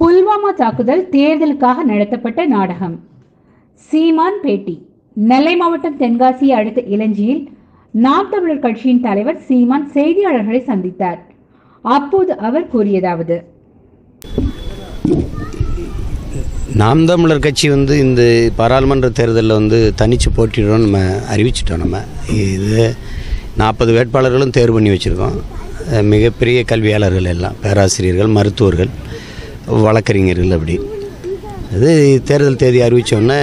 புல்வாமா தாக்குதல் தேர்தலுக்காக நடத்தப்பட்ட நாடகம். சீமான் பேட்டி. நெல்லை மாவட்டம் தென்காசியை அடுத்த இளஞ்சியில் நாம் தமிழர் கட்சியின் தலைவர் சீமான் செய்தியாளர்களை சந்தித்தார். அப்போது அவர் கூறியதாவது. நாம் தமிழர் கட்சி வந்து இந்த பாராளுமன்ற தேர்தலில் வந்து தனித்து போட்டிடுறோம் நம்ம அறிவிச்சிட்டோம் நம்ம. இது நாற்பது வேட்பாளர்களும் தேர்வு பண்ணி வச்சுருக்கோம். மிகப்பெரிய கல்வியாளர்கள் எல்லாம் பேராசிரியர்கள் மருத்துவர்கள். வழக்கறிஞர்கள் அப்படி. அது தேர்தல் தேதி அறிவித்தோடனே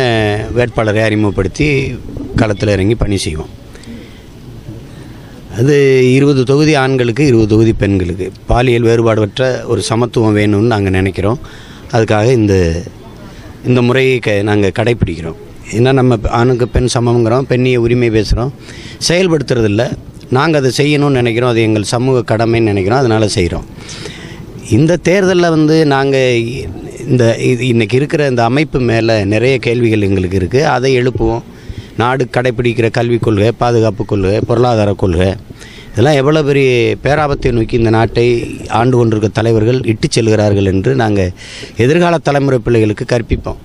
வேட்பாளரை அறிமுகப்படுத்தி களத்தில் இறங்கி பணி செய்வோம். அது இருபது தொகுதி ஆண்களுக்கு இருபது தொகுதி பெண்களுக்கு. பாலியல் வேறுபாடற்ற ஒரு சமத்துவம் வேணும்னு நாங்கள் நினைக்கிறோம். அதுக்காக இந்த இந்த முறையை க நாங்கள் கடைப்பிடிக்கிறோம். ஏன்னா நம்ம ஆணுக்கு பெண் சமங்கிறோம் பெண்ணிய உரிமை பேசுகிறோம் செயல்படுத்துறதில்ல. நாங்கள் அதை செய்யணும்னு நினைக்கிறோம். அது எங்கள் சமூக கடமைன்னு நினைக்கிறோம். அதனால் செய்கிறோம் இந்த தேர்தலில் வந்து நாங்கள் இந்த இது இன்றைக்கி இருக்கிற இந்த அமைப்பு மேலே நிறைய கேள்விகள் எங்களுக்கு இருக்குது அதை எழுப்புவோம். நாடு கடைப்பிடிக்கிற கல்விக் கொள்கை பாதுகாப்பு கொள்கை பொருளாதார கொள்கை இதெல்லாம் எவ்வளோ பெரிய பேராபத்தை நோக்கி இந்த நாட்டை ஆண்டு கொண்டிருக்க தலைவர்கள் இட்டு செல்கிறார்கள் என்று நாங்கள் எதிர்கால தலைமுறை பிள்ளைகளுக்கு கற்பிப்போம்.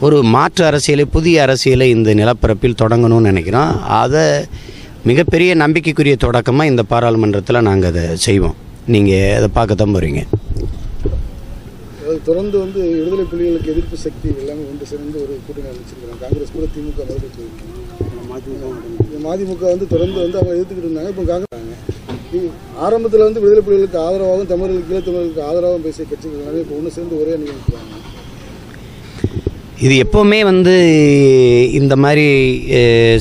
ஒரு மாற்று அரசியலை புதிய அரசியலை இந்த நிலப்பரப்பில் தொடங்கணும்னு நினைக்கிறோம். அதை மிகப்பெரிய நம்பிக்கைக்குரிய தொடக்கமாக இந்த பாராளுமன்றத்தில் நாங்கள் அதை செய்வோம். நீங்கள் அதை பார்க்கத்தான் போகிறீங்க தொடர்ந்து வந்து விடுதலை புலிகளுக்கு எதிர்ப்பு சக்தி எல்லாமே ஒன்று சேர்ந்து ஒரு கூட்டணி அமைச்சிருக்காங்க காங்கிரஸ் கூட திமுக சொல்லியிருக்காங்க மதிமுக வந்து தொடர்ந்து வந்து அவங்க எதிர்த்துக்கிட்டு இருந்தாங்க. இப்போ காங்கிரஸ் ஆரம்பத்தில் வந்து விடுதலை புலிகளுக்கு ஆதரவாகவும் தமிழர்களுக்கு ஈழத்தமிழர்களுக்கு ஆதரவாகவும் பேசிய கட்சிகள் எல்லாமே இப்போ ஒன்று சேர்ந்து ஒரே அணி இருக்கிறாங்க இது எப்போவுமே வந்து இந்த மாதிரி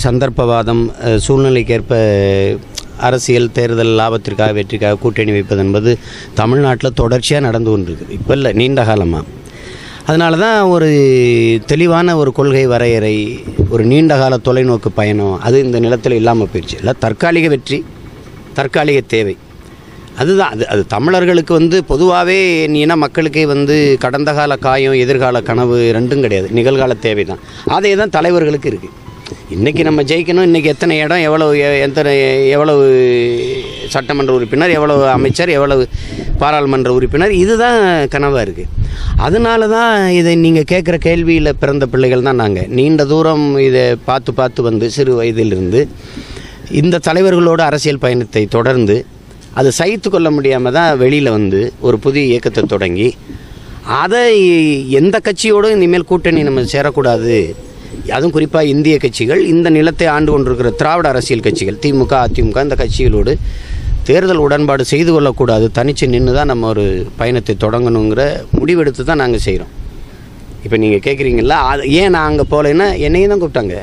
சந்தர்ப்பவாதம் சூழ்நிலைக்கேற்ப அரசியல் தேர்தல் லாபத்திற்காக வெற்றிக்காக கூட்டணி வைப்பது என்பது தமிழ்நாட்டில் தொடர்ச்சியாக நடந்து கொண்டிருக்குது இப்போ இல்லை நீண்ட காலமாக அதனால தான் ஒரு தெளிவான ஒரு கொள்கை வரையறை ஒரு நீண்ட கால தொலைநோக்கு பயணம் அது இந்த நிலத்தில் இல்லாமல் போயிடுச்சு இல்லை தற்காலிக வெற்றி தற்காலிக தேவை. அதுதான் அது அது தமிழர்களுக்கு வந்து பொதுவாகவே இன மக்களுக்கே வந்து கடந்த கால காயம் எதிர்கால கனவு ரெண்டும் கிடையாது. நிகழ்கால தேவை தான் அதே தான் தலைவர்களுக்கு இருக்குது இன்றைக்கி நம்ம ஜெயிக்கணும் இன்றைக்கி எத்தனை இடம் எவ்வளவு எ- எத்தனை எவ்வளவு சட்டமன்ற உறுப்பினர் எவ்வளவு அமைச்சர் எவ்வளவு பாராளுமன்ற உறுப்பினர் இதுதான் கனவாக இருக்குது அதனால தான் இதை நீங்கள் கேட்குற கேள்வியில் பிறந்த பிள்ளைகள் தான் நாங்கள் நீண்ட தூரம் இதை பார்த்து பார்த்து வந்து சிறு வயதிலிருந்து இந்த தலைவர்களோட அரசியல் பயணத்தை தொடர்ந்து அதை சகித்து கொள்ள முடியாமல் தான் வெளியில் வந்து ஒரு புதிய இயக்கத்தை தொடங்கி அதை எந்த கட்சியோடும் இனிமேல் கூட்டணி நம்ம சேரக்கூடாது அதுவும் குறிப்பாக இந்திய கட்சிகள் இந்த நிலத்தை ஆண்டு கொண்டிருக்கிற திராவிட அரசியல் கட்சிகள் திமுக அதிமுக இந்த கட்சிகளோடு தேர்தல் உடன்பாடு செய்து கொள்ளக்கூடாது தனிச்சு நின்று தான் நம்ம ஒரு பயணத்தை தொடங்கணுங்கிற முடிவெடுத்து தான் நாங்கள் செய்கிறோம் இப்போ நீங்கள் கேட்குறீங்களா அது ஏன் நான் அங்கே போகலைன்னா என்னையும் தான் கூப்பிட்டாங்க.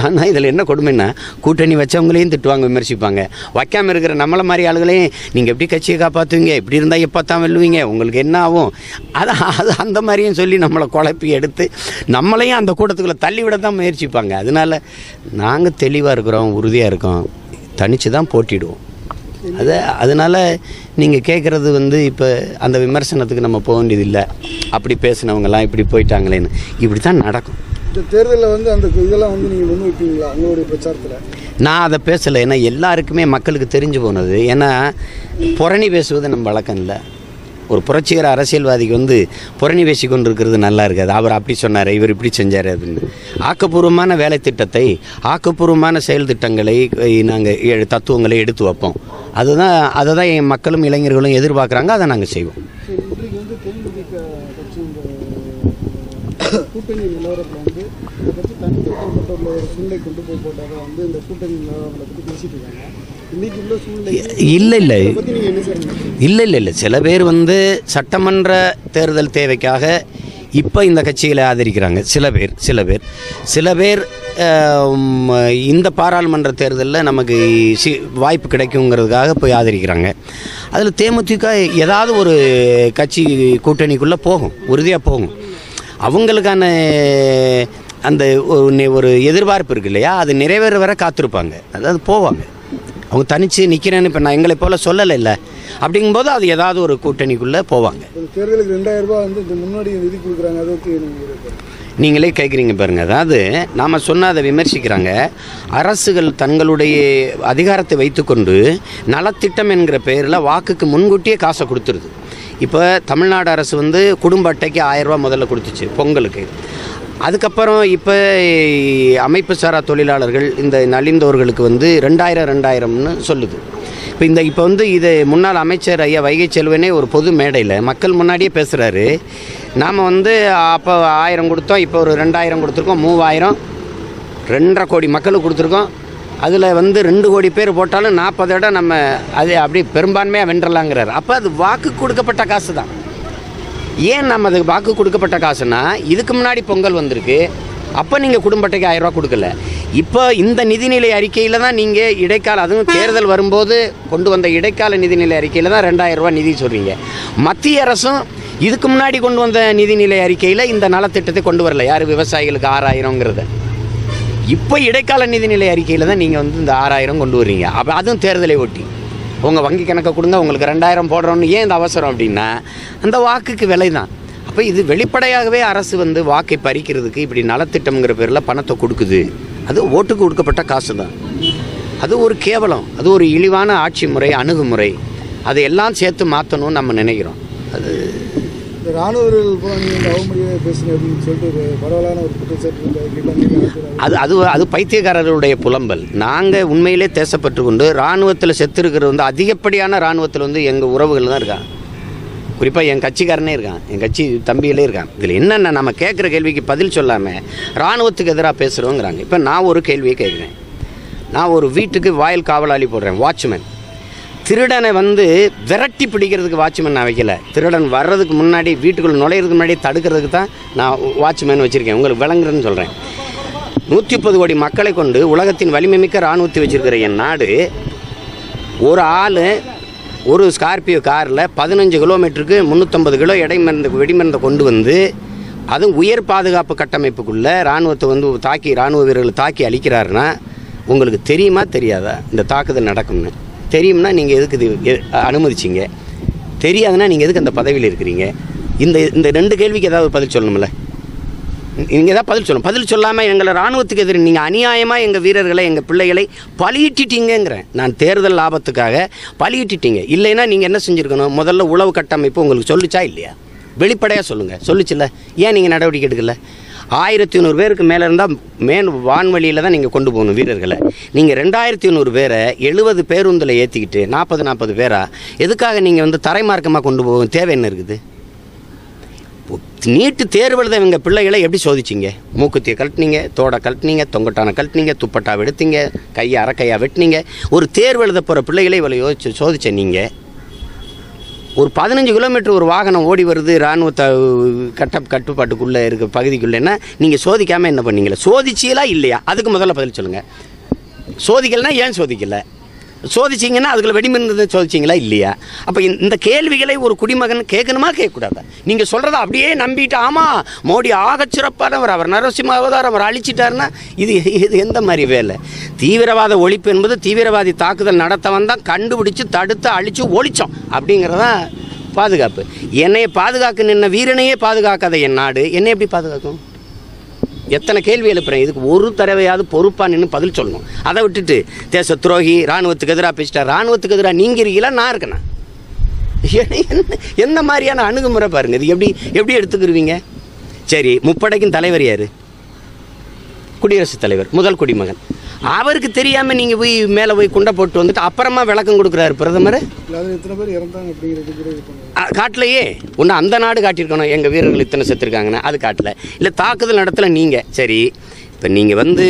ஆனால் இதில் என்ன கொடுமைன்னா கூட்டணி வச்சவங்களையும் திட்டுவாங்க விமர்சிப்பாங்க. வைக்காமல் இருக்கிற நம்மளை மாதிரி ஆளுகளையும் நீங்கள் எப்படி கட்சியை காப்பாற்றுவீங்க இப்படி இருந்தால் எப்போ தான் வெல்லுவீங்க? உங்களுக்கு என்ன ஆகும்? அது அது அந்த மாதிரியும் சொல்லி நம்மளை குழப்பி எடுத்து நம்மளையும் அந்த கூட்டத்துக்குள்ளே தள்ளிவிட தான் முயற்சிப்பாங்க. அதனால் நாங்கள் தெளிவாக இருக்கிறோம் உறுதியாக இருக்கோம். தனித்து தான் போட்டிடுவோம். அதை அதனால் நீங்கள் கேட்குறது வந்து இப்போ அந்த விமர்சனத்துக்கு நம்ம போக வேண்டியதில்லை. அப்படி பேசினவங்கலாம் இப்படி போயிட்டாங்களேன்னு. இப்படி தான் நடக்கும். இந்த தேர்தலில் வந்து அந்த இதெல்லாம் வந்து நீங்கள் முன்வைப்பீங்களா உங்களுடைய பிரச்சாரத்தில்? நான் அதை பேசலை. ஏன்னா எல்லாருக்குமே மக்களுக்கு தெரிஞ்சு போனது. ஏன்னா புரணி பேசுவது நம்ம வழக்கம் இல்லை. ஒரு புரட்சிகர அரசியல்வாதிக்கு வந்து புரணி பேசி கொண்டு இருக்கிறது நல்லா இருக்காது. அவர் அப்படி சொன்னார் இவர் இப்படி செஞ்சார் அப்படின்னு. ஆக்கப்பூர்வமான வேலை திட்டத்தை ஆக்கப்பூர்வமான செயல் திட்டங்களை நாங்கள் தத்துவங்களை எடுத்து வைப்போம். அதுதான் அதை தான் என் மக்களும் இளைஞர்களும் எதிர்பார்க்குறாங்க. அதை நாங்கள் செய்வோம். இந்த கட்சி தனிப்பட்ட ஒரு சூழ்நிலை கொண்டு போய் போட்டாங்க. வந்து இந்த கூட்டணி நிலவரங்களை பற்றி பேசிட்டு இருக்காங்க. இல்லை இல்லை. இதை பற்றி? இல்லை இல்லை இல்லை. சில பேர் வந்து சட்டமன்ற தேர்தல் தேவைக்காக இப்போ இந்த கட்சிகளை ஆதரிக்கிறாங்க. சில பேர் சில பேர். சில பேர் இந்த பாராளுமன்ற தேர்தலில் நமக்கு சி வாய்ப்பு கிடைக்குங்கிறதுக்காக போய் ஆதரிக்கிறாங்க. அதில் தேமுதிக ஏதாவது ஒரு கட்சி கூட்டணிக்குள்ளே போகும். உறுதியாக போகும். அவங்களுக்கான அந்த ஒரு எதிர்பார்ப்பு இருக்கு இல்லையா? அது நிறைவேற வர காத்திருப்பாங்க. அதாவது போவாங்க. அவங்க தனித்து நிற்கிறேன்னு இப்போ நான் எங்களை போல் சொல்லலை இல்லை. அப்படிங்கும்போது அது ஏதாவது ஒரு கூட்டணிக்குள்ளே போவாங்க. தேர்தலுக்கு ரெண்டாயிரம் ரூபாய் வந்து முன்னாடி நிதி கொடுக்குறாங்க. அதை நீங்கள் கேட்குறீங்க பாருங்க. அதாவது நாம் சொன்ன அதை விமர்சிக்கிறாங்க. அரசுகள் தங்களுடைய அதிகாரத்தை வைத்துக்கொண்டு நலத்திட்டம் என்கிற பெயரில் வாக்குக்கு முன்கூட்டியே காசை கொடுத்துருது. இப்போ தமிழ்நாடு அரசு வந்து குடும்ப அட்டைக்கு ஆயிரம் ரூபாய் முதல்ல கொடுத்துச்சு பொங்கலுக்கு. அதுக்கப்புறம் இப்போ அமைப்பு சாரா தொழிலாளர்கள் இந்த நலிந்தோர்களுக்கு வந்து ரெண்டாயிரம் ரெண்டாயிரம்னு சொல்லுது. இப்போ இந்த இப்போ வந்து இது முன்னாள் அமைச்சர் ஐயா வைகை செல்வனே ஒரு பொது மேடையில் மக்கள் முன்னாடியே பேசுகிறாரு நாம் வந்து அப்போ ஆயிரம் கொடுத்தோம் இப்போ ஒரு ரெண்டாயிரம் கொடுத்துருக்கோம் மூவாயிரம் ரெண்டரை கோடி மக்களுக்கு கொடுத்துருக்கோம். அதில் வந்து ரெண்டு கோடி பேர் போட்டாலும் நாற்பது இடம் நம்ம அது அப்படி பெரும்பான்மையாக வென்றலாங்கிறார். அப்போ அது வாக்கு கொடுக்கப்பட்ட காசு தான் ஏன் நம்ம அதுக்கு வாக்கு கொடுக்கப்பட்ட காசுனா இதுக்கு முன்னாடி பொங்கல் வந்திருக்கு அப்போ நீங்கள் குடும்பத்தைக்கு ஆயிரரூவா கொடுக்கல. இப்போ இந்த நிதிநிலை அறிக்கையில் தான் நீங்கள் இடைக்கால அதுவும் தேர்தல் வரும்போது கொண்டு வந்த இடைக்கால நிதிநிலை அறிக்கையில் தான் ரெண்டாயிரரூவா நிதி சொல்கிறீங்க மத்திய அரசும் இதுக்கு முன்னாடி கொண்டு வந்த நிதிநிலை அறிக்கையில் இந்த நலத்திட்டத்தை கொண்டு வரல. யார்? விவசாயிகளுக்கு ஆறாயிரங்கிறத. இப்போ இடைக்கால நிதிநிலை அறிக்கையில் தான் நீங்கள் வந்து இந்த ஆறாயிரம் கொண்டு வர்றீங்க. அப்போ அதுவும் தேர்தலை ஒட்டி. உங்கள் வங்கி கணக்கை கொடுங்க உங்களுக்கு ரெண்டாயிரம் போடுறோன்னு ஏன் இந்த அவசரம் அப்படின்னா அந்த வாக்குக்கு விலை தான் அப்போ இது வெளிப்படையாகவே அரசு வந்து வாக்கை பறிக்கிறதுக்கு இப்படி நலத்திட்டம்ங்கிற பேரில் பணத்தை கொடுக்குது. அது ஓட்டுக்கு கொடுக்கப்பட்ட காசு தான் அது ஒரு கேவலம் அது ஒரு இழிவான ஆட்சி முறை அணுகுமுறை. அதை எல்லாம் சேர்த்து மாற்றணும்னு நம்ம நினைக்கிறோம். அது இந்த ராணுவ வீரர்கள் நீங்கள் அவமரியாதை பேசுங்க அப்படின்னு சொல்லிட்டு ஒரு பரவலான ஒரு குற்றச்சாட்டு அது அது அது பைத்தியக்காரர்களுடைய புலம்பல். நாங்கள் உண்மையிலே தேசப்பட்டு கொண்டு இராணுவத்தில் செத்துருக்கிறது வந்து அதிகப்படியான இராணுவத்தில் வந்து எங்கள் உறவுகள் தான் இருக்கான் குறிப்பாக என் கட்சிக்காரனே இருக்கான். என் கட்சி தம்பிகளே இருக்கான். இதில் என்னென்ன நம்ம கேட்குற கேள்விக்கு பதில் சொல்லாமல் இராணுவத்துக்கு எதிராக பேசுகிறோங்கிறாங்க இப்போ நான் ஒரு கேள்வியை கேட்குறேன் நான் ஒரு வீட்டுக்கு வாயில் காவலாளி போடுறேன் வாட்ச்மேன் திருடனை வந்து விரட்டி பிடிக்கிறதுக்கு வாட்ச்மேன் நான் வைக்கல. திருடன் வர்றதுக்கு முன்னாடி வீட்டுக்குள்ளே நுழையிறதுக்கு முன்னாடி தடுக்கிறதுக்கு தான் நான் வாட்ச்மேன் வச்சுருக்கேன். உங்களுக்கு விளங்குறேன்னு சொல்கிறேன் நூற்றி முப்பது கோடி மக்களை கொண்டு உலகத்தின் வலிமைமிக்க இராணுவத்தை வச்சுருக்கிற என் நாடு ஒரு ஆள் ஒரு ஸ்கார்பியோ காரில் பதினஞ்சு கிலோமீட்டருக்கு முந்நூற்றம்பது கிலோ எடை மருந்து வெடிமருந்தை கொண்டு வந்து அதுவும் உயர் பாதுகாப்பு கட்டமைப்புக்குள்ளே இராணுவத்தை வந்து தாக்கி இராணுவ வீரர்களை தாக்கி அழிக்கிறாருன்னா உங்களுக்கு தெரியுமா தெரியாதா? இந்த தாக்குதல் நடக்கும்னு. தெரியும்னா நீங்கள் எதுக்கு இது அனுமதிச்சிங்க? தெரியாதுன்னா நீங்கள் எதுக்கு அந்த பதவியில் இருக்கிறீங்க? இந்த இந்த ரெண்டு கேள்விக்கு ஏதாவது பதில் சொல்லணும்ல? நீங்கள் ஏதாவது பதில் சொல்லணும் பதில் சொல்லாமல் எங்களை இராணுவத்துக்கு எதிரி நீங்கள் அநியாயமாக எங்கள் வீரர்களை எங்கள் பிள்ளைகளை பலியிட்டிட்டீங்கிறேன் நான் தேர்தல் லாபத்துக்காக பலியிட்டிட்டீங்க இல்லைன்னா நீங்கள் என்ன செஞ்சுருக்கணும்? முதல்ல உளவு கட்டமைப்பு உங்களுக்கு சொல்லுச்சா இல்லையா? வெளிப்படையாக சொல்லுங்கள் சொல்லுச்சுல்ல. ஏன் நீங்கள் நடவடிக்கை எடுக்கல? ஆயிரத்தி ஐநூறு பேருக்கு மேலே இருந்தால் மேன் வான்வழியில் தான் நீங்கள் கொண்டு போகணும் வீரர்களை. நீங்கள் ரெண்டாயிரத்தி ஐநூறு பேரை எழுபது பேருந்தில் ஏற்றிக்கிட்டு நாற்பது நாற்பது பேராக எதுக்காக நீங்கள் வந்து தரைமார்க்கமாக கொண்டு போகும் தேவை என்ன இருக்குது? நீட்டு தேர்வு எழுத இவங்க பிள்ளைகளை எப்படி சோதிச்சிங்க? மூக்குத்தியை கழட்டினீங்க தோடை கழட்டினீங்க தொங்கட்டான கழட்டினீங்க துப்பட்டா வெடுத்தீங்க கையை அரைக்கையா வெட்டினீங்க. ஒரு தேர்வு எழுத போகிற பிள்ளைகளை இவளை யோசிச்சு சோதிச்ச நீங்கள் ஒரு பதினஞ்சு கிலோமீட்டர் ஒரு வாகனம் ஓடி வருது இராணுவ கட்ட கட்டுப்பாட்டுக்குள்ளே இருக்க பகுதிக்குள்ளேன்னா நீங்கள் சோதிக்காமல் என்ன பண்ணீங்களா? சோதிச்சீங்களா இல்லையா? அதுக்கு முதல்ல பதில் சொல்லுங்கள் சோதிக்கலைன்னா ஏன் சோதிக்கலை? சோதிச்சிங்கன்னா அதுக்குள்ள வெடிமருந்து சோதிச்சிங்களா? இல்லையா? அப்போ இந்த கேள்விகளை ஒரு குடிமகன் கேட்கணுமா கேட்கக்கூடாதா? நீங்கள் சொல்கிறத அப்படியே நம்பிட்டு ஆமாம் மோடி ஆகச் சிறப்பானவர் அவர் நரசிம்ம அவதாரம் அவர் அழிச்சிட்டாருன்னா இது இது எந்த மாதிரி வேலை? தீவிரவாத ஒழிப்பு என்பது தீவிரவாதி தாக்குதல் நடத்தவன் தான் கண்டுபிடிச்சு தடுத்து அழித்து ஒழிச்சோம் அப்படிங்கிறதான் பாதுகாப்பு. என்னையை பாதுகாக்க நின்ன வீரனையே பாதுகாக்காத என் நாடு. என்னை எப்படி பாதுகாக்கும்? எத்தனை கேள்வி எழுப்புறேன்? இதுக்கு ஒரு தடவையாவது பொறுப்பாக நின்று பதில் சொல்லணும். அதை விட்டுட்டு தேச துரோகி ராணுவத்துக்கு எதிராக பேசிட்டா ராணுவத்துக்கு எதிராக நீங்கள் இருக்கீங்களா? நான் இருக்கேனா? என்ன- என்ன மாதிரியான அணுகுமுறை பாருங்க. இது எப்படி எப்படி எடுத்துக்கிருவீங்க? சரி முப்படைக்கும் தலைவர் யார்? குடியரசுத் தலைவர் முதல் குடிமகன். அவருக்கு தெரியாமல் நீங்கள் போய் மேலே போய் குண்டை போட்டு வந்துட்டு அப்புறமா விளக்கம் கொடுக்குறாரு பிரதமர். காட்டலையே. ஒன்று அந்த நாடு காட்டியிருக்கணும். எங்கள் வீரர்கள் இத்தனை செத்துருக்காங்கன்னு அது காட்டல. இல்லை தாக்குதல் நடத்தல நீங்கள் சரி இப்போ நீங்கள் வந்து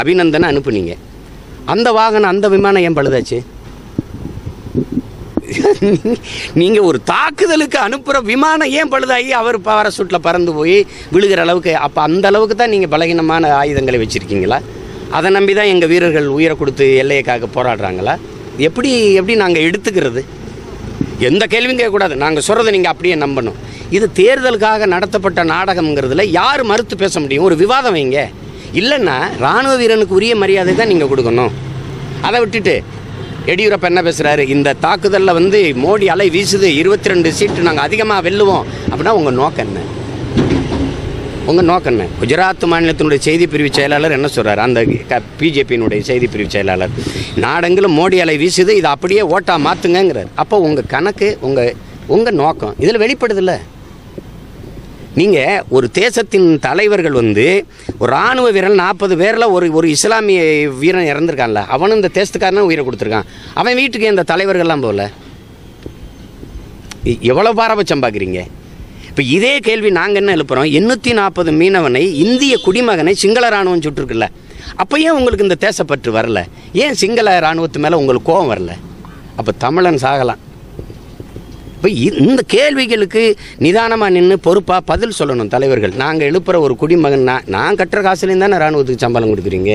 அபிநந்தனை அனுப்புனீங்க. அந்த வாகனம் அந்த விமானம் ஏன் பழுதாச்சு? நீங்கள் ஒரு தாக்குதலுக்கு அனுப்புகிற விமானம் ஏன் பழுதாகி அவர் பாராசூட்டில் பறந்து போய் விழுகிற அளவுக்கு அப்போ அந்த அளவுக்கு தான் நீங்கள் பலகீனமான ஆயுதங்களை வச்சுருக்கீங்களா? அதை நம்பி தான் எங்கள் வீரர்கள் உயிரை கொடுத்து எல்லையைக்காக போராடுறாங்களா? எப்படி எப்படி நாங்கள் எடுத்துக்கிறது? எந்த கேள்வியும் கேட்கக்கூடாது. நாங்கள் சொல்கிறத நீங்கள் அப்படியே நம்பணும். இது தேர்தலுக்காக நடத்தப்பட்ட நாடகம்ங்கிறதுல யார் மறுத்து பேச முடியும்? ஒரு விவாதம் வைங்க. இல்லைன்னா இராணுவ வீரனுக்கு உரிய மரியாதை தான் நீங்கள் கொடுக்கணும். அதை விட்டுட்டு எடியூரப்பா என்ன பேசுகிறாரு இந்த தாக்குதலில் வந்து மோடி அலை வீசுது இருபத்தி ரெண்டு சீட்டு நாங்கள் அதிகமாக வெல்லுவோம். அப்படின்னா உங்கள் நோக்கம் என்ன? உங்கள் நோக்கம் என்ன? குஜராத் மாநிலத்தினுடைய செய்தி பிரிவு செயலாளர் என்ன சொல்கிறார் அந்த பிஜேபியினுடைய செய்தி பிரிவு செயலாளர் நாடெங்கிலும் மோடி அலை வீசுது இதை அப்படியே ஓட்டா மாற்றுங்கிறார் அப்போ உங்கள் கணக்கு உங்கள் உங்கள் நோக்கம் இதில் வெளிப்படுதில்லை. நீங்கள் ஒரு தேசத்தின் தலைவர்கள் வந்து ஒரு ராணுவ வீரன் நாற்பது பேரில் ஒரு ஒரு இஸ்லாமிய வீரன் இறந்துருக்கான்ல அவனும் இந்த தேசத்துக்காரனும் உயிரை கொடுத்துருக்கான். அவன் வீட்டுக்கு இந்த தலைவர்கள்லாம் போகல? எவ்வளோ பாரபட்சம் பார்க்குறீங்க இப்போ இதே கேள்வி நாங்கள் என்ன எழுப்புகிறோம் எண்ணூற்றி நாற்பது மீனவனை இந்திய குடிமகனை சிங்கள இராணுவம் சுட்டிருக்குல்ல. அப்போ ஏன் உங்களுக்கு இந்த தேசப்பற்று வரல? ஏன் சிங்கள இராணுவத்து மேலே உங்களுக்கு கோபம் வரல? அப்போ தமிழன் சாகலாம். இப்போ இந்த கேள்விகளுக்கு நிதானமாக நின்று பொறுப்பாக பதில் சொல்லணும் தலைவர்கள். நாங்கள் எழுப்புகிற ஒரு குடிமகன் நான் நான் கட்டுற காசுலேயும் தானே இராணுவத்துக்கு சம்பளம் கொடுக்குறீங்க?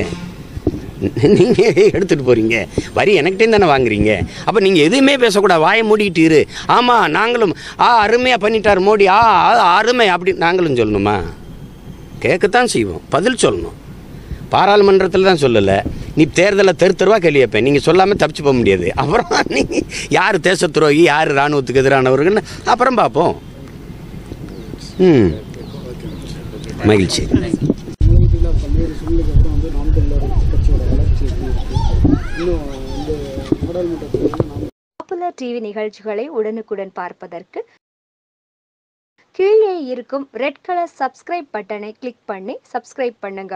நீங்கள் எடுத்துகிட்டு போகிறீங்க வரி எனக்கிட்டே தானே வாங்குறீங்க. அப்போ நீங்கள் எதுவுமே பேசக்கூடாது. வாயை மூடிக்கிட்டு இரு. ஆமாம் நாங்களும் ஆ அருமையாக பண்ணிட்டார் மோடி. ஆ ஆ, அருமை அப்படி நாங்களும் சொல்லணுமா? கேட்கத்தான் செய்வோம். பதில் சொல்லணும். பாராளுமன்றத்தில் தான் சொல்லலை. நீ தேர்தலில் தெரு தெருவாக கேள்வி வைப்பேன் நீங்கள் சொல்லாமல் தப்பிச்சு போக முடியாது. அப்புறம் நீங்கள் யார் தேச துரோகி யார் இராணுவத்துக்கு எதிரானவர்கள்னு அப்புறம் பார்ப்போம். ம். மகிழ்ச்சி. பாப்புலர் டிவி நிகழ்ச்சிகளை உடனுக்குடன் பார்ப்பதற்கு கீழே இருக்கும் ரெட் கலர் சப்ஸ்கிரைப் பட்டனை கிளிக் பண்ணி சப்ஸ்கிரைப் பண்ணுங்க.